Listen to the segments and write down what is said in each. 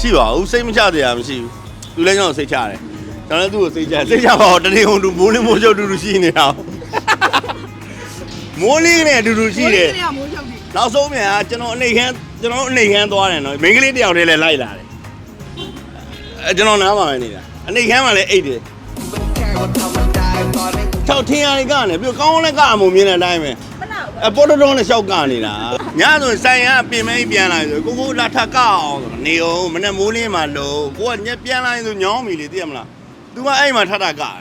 ရှိပါဘူးစိတ်မချတရားမရှိဘူးသူလည်းကျွန်တော်စိတ်ချတယ်ကျွန်တော်လည်းသူ့ကိုစိတ်ချစိတ်ချပါတော့တနေ့ကုန်သူမိုးလင်းမိုးချုပ်တူတူရှိနေတာမိုးလင်းနဲ့အတူတူရှိတယ်မိုးလေးကမိုးချုပ်တယ်နောက်ဆုံးမြန်ကကျွန်တော်အနေခန်းကျွန်တော်အနေခန်းသွားတယ်နော်မိန်းကလေးတစ်ယောက်တည်းလည်းလိုက်လာတယ်အဲကျွန်တော်နားမှာပဲနေတာအနေခန်းမှာလည်းအိတ်တယ်ချောက်ထင်းရည်ကနေပြီးတော့ကောင်းကောင်းလည်းကအမှုမြင်တဲ့အတိုင်းပဲမနာဘူး အပေါ်တော်တော်နဲ့ရှောက်ကနေတာညဆိုရင်ဆိုင်ရပြင်မဲပြန်လာဆိုကိုကိုလာထကအောင်ဆိုနေအောင်မနဲ့မိုးလင်းမှလို့ကိုကညက်ပြန်လာရင်ဆိုညောင်းပြီလေသိရမလား तू ကအဲ့မှာထထကတယ်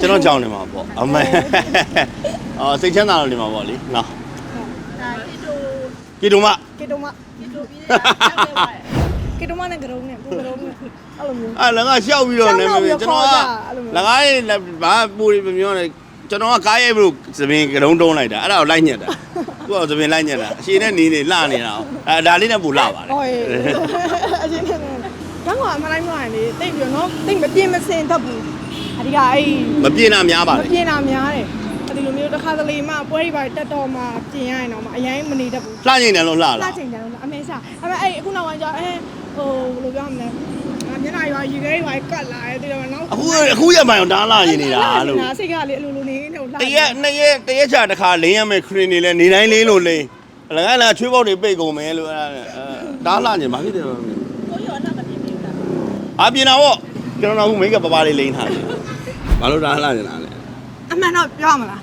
ကျွန်တော်ကြောင်းနေမှာပေါ့အမေအော်စိတ်ချမ်းသာလို့နေမှာပေါ့လေနော်ဒါကီတိုကီတုံမကီတိုမကီတိုပြီးတဲ့ရောက်ခဲ့ပါတယ်ကီတိုမနဲ့ကရုံးနဲ့ပူကရုံးနဲ့အဲ့လိုမျိုးအဲ့လည်းငါရှောက်ပြီးတော့နေမှာကျွန်တော်က လကားရေးဘာပူရီမပြောနဲ့ကျွန်တော်ကကားရိုက်လို့သပင်ကရုံးတုံးလိုက်တာအဲ့ဒါကိုလိုက်ညက်တာသူကသပင်လိုက်ညက်တာအရှင်နဲ့နေနေလှနေတာအဲဒါလေးနဲ့ပူလှပါတယ်ဟောရေအချင်းနဲ့ကန်းကအမှန်တိုင်းပြောရင်လေတိတ်ပြီးတော့နော်တိတ်မပြင်းမစင်တတ်ဘူးအဒီကအဲ့မပြင်းတာများပါမလေပြင်းတာများတယ်အဲ့ဒီလိုမျိုးတစ်ခါတလေမှပွဲတွေပါတက်တော့မှပြင်ရရင်တော့မှအရင်မနေတတ်ဘူးလှညင်တယ်လို့လှလှလာချိန်တယ်လို့အမေစားအဲ့မဲ့အဲ့အခုနောက်ပိုင်းကျအဲဟိုဘယ်လိုပြောမလဲအာ မျက်နှာရွာရေခဲရွာကတ်လာတယ်တိတော့နောက်အခုအခုရမှန်ဒါလှညင်နေတာလို့စိတ်ကလေအလိုလိုနေနေလှတရက်နှစ်ရက်တရက်ချာတစ်ခါလင်းရမယ်ခရင်နေလဲနေတိုင်းလင်းလို့လင်းလကားလာချွေးပေါက်တွေပိတ်ကုန်မယ်လို့အဲဒါလှညင်ဘာဖြစ်တယ်ကိုရောတော့မပြင်းဘူးလားအာပြင်တာပေါ့ကျွန်တော်ကအခုမိတ်ကပပလေးလိမ့်ထားတယ်ဘာလို့ဒါလှညင်တာလဲအမှန်တော့ပြောမလား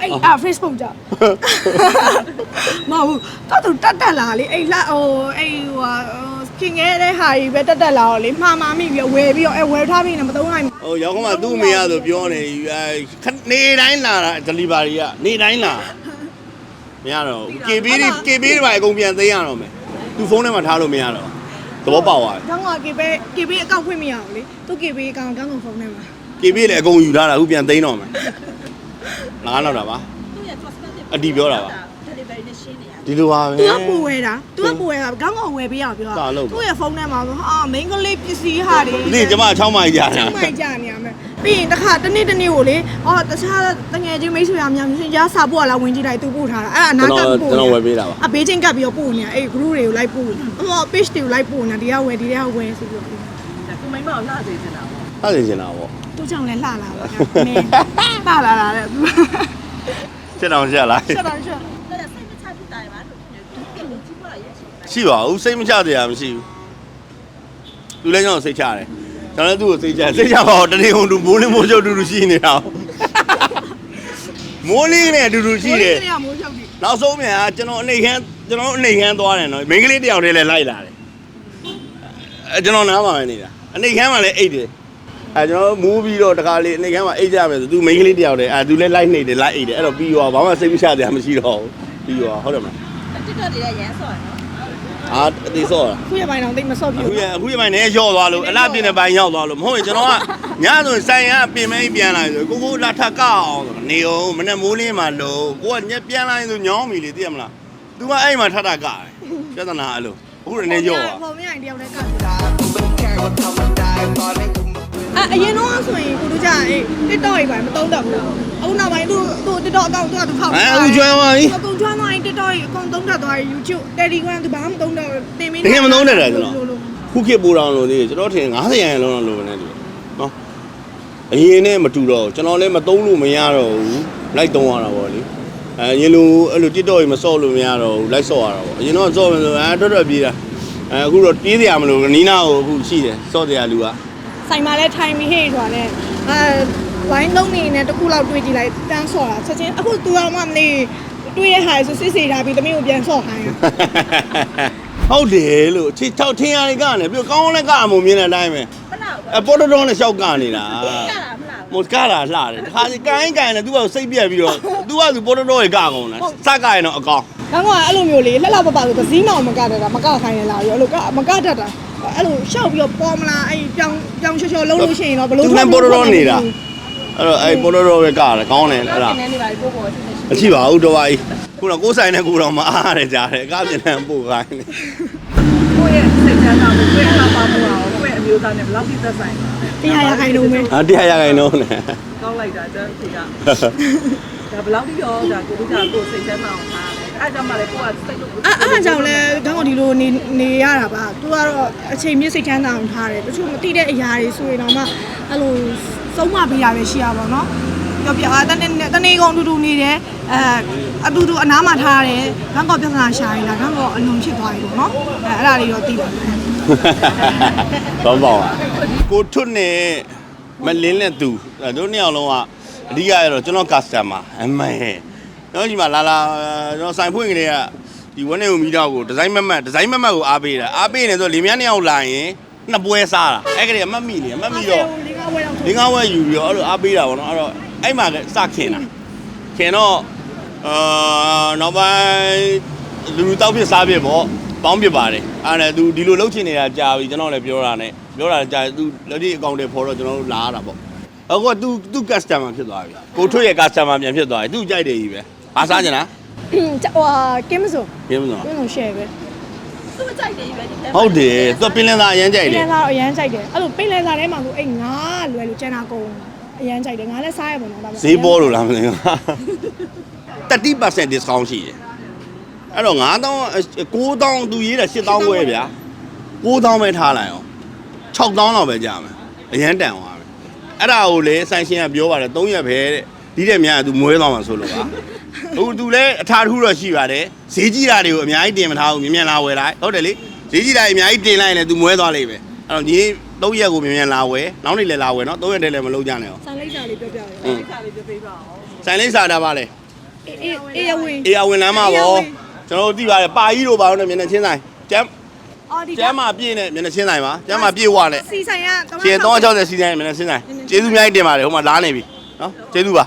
အဲ့အာ Facebook ကြောင့်မဟုတ်တော့သူတက်တက်လာလေအဲ့လာဟိုအဲ့ဟို ခင်ခဲ့တဲ့ဟာကြီးပဲတက်တက်လာတော့လေမှားမှားမိပြီးဝယ်ပြီးတော့အဲဝယ်ထားပြီးနေမသုံးနိုင်ဟိုရောက်ခမသူ့မရဆိုပြောနေအဲနေတိုင်းလာတာ delivery ကနေတိုင်းလာမရတော့ KB တွေ KB တွေပါအကုန်ပြန်သိမ်းရတော့မယ်သူဖုန်းထဲမှာထားလို့မရတော့သဘောပေါက်သွားကောင်းက KB KB အကောင့်ဖွင့်မရဘူးလေသူ KB အကောင့်ကောင်းကောင်းဖုန်းထဲမှာ KB လည်းအကုန်ယူထားတာအခုပြန်သိမ်းတော့မယ်ငါးနောက်တာပါသူ့ရဲ့ prospective အတီးပြောတာပါ delivery နဲ့ရှင်းနေရ ဒီလိုပါပဲ သူကပူဝဲတာသူကပူဝဲတာကောင်းကောင်းဝယ်ပေးရပြောစာလုပ်ပါ သူ့ရဲ့ဖုန်းထဲမှာဟာမိန်းကလေးပစ္စည်းဟာတွေ ဒီကျမ6မိုင်ကြာတာချမိုက်ကြနေရမယ်ပြီးရင်တစ်ခါတစ်နေ့တစ်နေ့ကိုလေအော်တခြားတငယ်ချင်းမိတ်ဆွေများများရှင်ကြားစာပို့လာဝင်ကြည့်လိုက်သူပို့ထားတာအဲ့ဒါအနာကျွန်ကတော်ပို့ကျွန်တော်ဝယ်ပေးတာပါ အဘေးချင်းကပ်ပြီးတော့ပို့နေတာအဲ့ group တွေကိုလိုက်ပို့အော် page တွေကိုလိုက်ပို့နေတာဒီကဝယ်ဒီကဝယ်ဆိုပြီးတော့ဒါသူမိမကိုလှစေချင်တာပေါ့ဟာနေချင်တာပေါ့သူ့ကြောင့်လည်းလှလာပါနည်းလှလာလာတဲ့ချက်တောင်ချက်လားဆက်တော့ဆက်ဒါစိတ်မချဖြစ်တာရပါလို့သူကလည်းကြီးပွား ရဲ့ရှင်းတာရှိပါဘူးစိတ်မချတရားမရှိဘူးသူလည်းကျွန်တော်စိတ်ချတယ်ကျွန်တော်လည်းသူ့ကိုစိတ်ချစိတ်ချပါတော့တနေ့ကုန်သူမိုးလင်းမိုးချုပ်တူတူရှိနေတာမိုးလင်းနဲ့အတူတူရှိတယ်ဒီကမိုးချုပ်ပြီနောက်ဆုံးမြန်ကကျွန်တော်အနေခန်းကျွန်တော်အနေခန်းသွားတယ်နော်မိန်းကလေးတစ်ယောက်တည်းလည်းလိုက်လာတယ်အဲကျွန်တော်နားမှာပဲနေတာအနေခန်းမှာလည်းအိတ်တယ်အဲကျွန်တော်မူးပြီးတော့တခါလေးအနေခန်းမှာအိတ်ကြမယ်ဆိုသူမိန်းကလေးတစ်ယောက်တည်းအဲသူလည်းလိုက်နေတယ်လိုက်အိတ်တယ်အဲ့တော့ပြီးရောဘာမှစိတ်မချတရားမရှိတော့ဘူးပြီးရောဟုတ်တယ်မလားတစ်တော့တည်းရမ်းစော်နော် အာအသေးစောတာခုရပိုင်းတော့တိတ်မဆော့ပြအခုဘူးရအခုရပိုင်းနဲ့ရော့သွားလို့အလားပြင်းတဲ့ပိုင်းရောက်သွားလို့မဟုတ်ရင်ကျွန်တော်ကညဆိုရင်ဆိုင်ရပြင်မဲပြန်လာဆိုကိုကိုလာထကအောင်ဆိုနေအောင်မနဲ့မိုးလင်းမှလို့ကိုကညက်ပြန်လာရင်ဆိုညောင်းပြီလေသိရမလား तू ကအဲ့မှာထထကတယ်ပြဿနာအဲ့လိုအခုရနေရော့သွားပုံမရရင်တယောက်တည်းကပ် အအရင်တော့ဆိုရင်ကိုတို့ကြာအေး TikTok ကြီးပါမတုံးတတ်ဘူးအခုနောက်ပိုင်းသူသူ TikTok အကောင့်သူကသူဖောက်အဲအခုကျွမ်းသွားပြီ အကုန်ကျွမ်းသွားရင် TikTok ကြီးအကုန်တုံးတတ်သွားရင် YouTube Telegram သူဘာမှမတုံးတော့တင်မင်းတကယ်မသုံးတတ်တယ်ကျွန်တော်ခုခေတ်ပူတော်လို့သေးတယ်ကျွန်တော်ထင်90ရန်လုံးတော့လိုနေတယ်နော်အရင်နဲ့မတူတော့ဘူးကျွန်တော်လည်းမသုံးလို့မရတော့ဘူးလိုက်သုံးရတာပေါ့လေအဲရင်လိုအဲ့လို TikTok ကြီးမစော့လို့မရတော့ဘူးလိုက်စော့ရတာပေါ့အရင်တော့စော့မယ်ဆိုအဲတော်တော်ပြေးတာအဲအခုတော့ပြေးစရာမလိုနီးနာကိုအခုရှိတယ်စော့တရားလူက ဆိုင်မှာလဲထိုင်ပြီးဟေ့ဆိုတာနဲ့အဲဝိုင်းလုံးနေနဲ့တစ်ခုလောက်တွေးကြည့်လိုက်တန်းဆော့တာချက်ချင်းအခုသူတော်မှမနေတွေးရဟာဆိုစစ်စေးထားပြီးတမီးကိုပြန်ဆော့ခိုင်းတာဟုတ်တယ်လို့ချစ်ချောက်ထင်းရည်ကနေပြီးကောင်းကောင်းလည်းကအမှုမြင်တဲ့အတိုင်းပဲမလားဘူးအပေါ်တော်တော်နဲ့ရှောက်ကနေတာကြတာမလားမကတာလှတယ်တခါစီကိုင်းကိုင်းနဲ့သူကစိတ်ပြက်ပြီးတော့သူကသူပေါ်တော်တော်ရေကကုန်တာစကရင်တော့အကောင်။ကောင်းကအဲ့လိုမျိုးလေလှလှပပဆိုသစည်းမောင်မကတတ်တာမကခိုင်းရလားရောအဲ့လိုကမကတတ်တာ အဲ့လိုရှောက်ပြီးတော့ပေါ်မလားအဲ့ပြောင်းပြောင်းချောချောလုံးလို့ရှိရင်တော့ဘလို့သူလည်းပေါ်တော်တော်နေတာအဲ့တော့အဲ့ပေါ်တော်တော်ပဲကတာကောင်းတယ်အဲ့ဒါနည်းနည်းပါပို့ပေါ်ရှိနေမရှိပါဘူးတော့ပါကြီးခုတော့ကိုယ်ဆိုင်နဲ့ကိုယ်တော်မအားရတယ်ကြားတယ်အကားပြင်တယ်ပို့ခိုင်းတယ်ကိုယ့်ရဲ့စိတ်ချမ်းသာမှုကိုယ့်ရဲ့အပါမှုအောင်ကိုယ့်ရဲ့အမျိုးသားနဲ့ဘယ်လောက်ထိသက်ဆိုင်လဲတရားရခိုင်လုံးပဲဟာတရားရခိုင်တော့နဲ့ကောင်းလိုက်တာတန်းဖြေကဒါဘယ်လောက်ထိရောဒါကိုတို့ကကိုယ်စိတ်ချမ်းသာအောင်ထားတယ်ဒါ အဲ့ကြောင့်မှလည်းကိုကစိတ်လို့အဲ့အဲ့ဒါကြောင့်လဲခေါင်းကဒီလိုနေနေရတာပါသူကတော့အချိန်မြင့်စိတ်ချမ်းသာအောင်ထားတယ်တချို့မသိတဲ့အရာတွေဆိုရင်တော့မှအဲ့လိုသုံးမပေးရပဲရှိရပါတော့ပြောပြအာတနေ့တနေ့ကုန်အတူတူနေတယ်အဲအတူတူအနားမှာထားရတယ်ခေါင်းကပြဿနာရှာရင်လားခေါင်းကအလုံးဖြစ်သွားပြီပေါ့နော်အဲအဲ့ဒါလေးတော့သိပါတယ်ဘောင်းပေါင်းကိုထွတ်နဲ့မလင်းနဲ့သူအဲ့တို့နှစ်ယောက်လုံးကအဓိကရတော့ကျွန်တော် customer အမေကျွ န်တော်ဒီမှာလာလာကျွန်တော်ဆိုင်ဖွင့်ကလေးကဒီဝန်းနေဦးမီတော့ကိုဒီဇိုင်းမမတ်ဒီဇိုင်းမမတ်ကိုအားပေးတာအားပေးနေဆိုလေမြန်းနှစ်ယောက်လာရင်နှစ်ပွဲစားတာအဲ့ကလေးကမတ်မိနေမတ်မိတော့ လေးကဝဲတော့ လင်းကားဝဲယူပြီးတော့အဲ့လိုအားပေးတာပေါ့နော်အဲ့တော့အဲ့မှာစခင်တာခင်တော့အာနောက်ပိုင်းလူလူတောက်ဖြစ်စားဖြစ်ပေါ့ပေါင်းဖြစ်ပါတယ်အဲ့ဒါနဲ့ तू ဒီလိုလှုပ်ချင်နေတာကြာပြီကျွန်တော်လည်းပြောတာနဲ့ပြောတာကြာ तू လက်ဒီအကောင့်တွေဖော်တော့ကျွန်တော်တို့လာရတာပေါ့အခုက तू तू customer ဖြစ်သွားပြီကိုထွတ်ရဲ့ customer ပြန်ဖြစ်သွားပြီ तू ကြိုက်တယ်ကြီးပဲ ဘာစားကြလားဟိုကင်းမစိုးပြင်းမလားကင်းမစိုး share ပဲသူမကြိုက်တယ်ပဲဒီတက်ဟုတ်တယ်သူကပင်လင်းသားအရန်ကြိုက်ပင်လတယ်င်းသားတော့အရန်ကြိုက်တယ်အဲ့လိုပင်လင်းသားထဲမှာကိုအဲ့ငါလွယ်လို့ကျန်တာကုန်အရန်ကြိုက်တယ်ငါလည်းစားရပါတော့ဒါပေမဲ့ဈေးပေါ်လို့လားမသိဘူး30% discount ရှိတယ်အဲ့တော့9000 9000သူရေးတာ8000ခွဲဗျာ9000ပဲထားလိုက်အောင်6000လောက်ပဲကြာမယ်အရန်တန်သွားမယ်အဲ့ဒါကိုလေဆိုင်ရှင်ကပြောပါတယ်3ရက်ပဲတဲ့ဒီတဲ့များက तू မွဲသွားမှာဆိုလို့ပါ ဟို तू လည်းအထာထူးတော့ရှိပါတယ်ဈေးကြီးတာတွေကိုအများကြီးတင်မထားဘူးမြင်မြန်လာဝယ်လိုက်ဟုတ်တယ်လေဈေးကြီးတာတွေအများကြီးတင်လိုက်ရင်လည်း तू မွဲသွားလိမ့်မယ်အဲ့တော့ဒီ3ရက်ကိုမြင်မြန်လာဝယ်နောက်နေ့လည်းလာဝယ်နော်3ရက်တည်းလည်းမလုပ်ကြနဲ့အောင် ဆန်လိုက်စာလေးပြောပြရအောင် อืม ခါလေးပြပေးပါဦး ဆိုင်လိမ့်စာတာပါလေ အေးအေးအေးရဝင် အေးအဝင်လမ်းမှာပေါ့ကျွန်တော်တို့သိပါတယ်ပါကြီးတို့ပါတော့မျက်နှာချင်းဆိုင်ကျမ်း အော်ဒီ ကျမ်းမှာပြည့်နေမျက်နှာချင်းဆိုင်ပါကျမ်းမှာပြည့်ဝနဲ့ စီဆိုင်က ရှင်360စီဆိုင်မျက်နှာချင်းဆိုင်ကျေးဇူးအများကြီးတင်ပါတယ်ဟိုမှာလာနေပြီနော်ကျေးဇူးပါ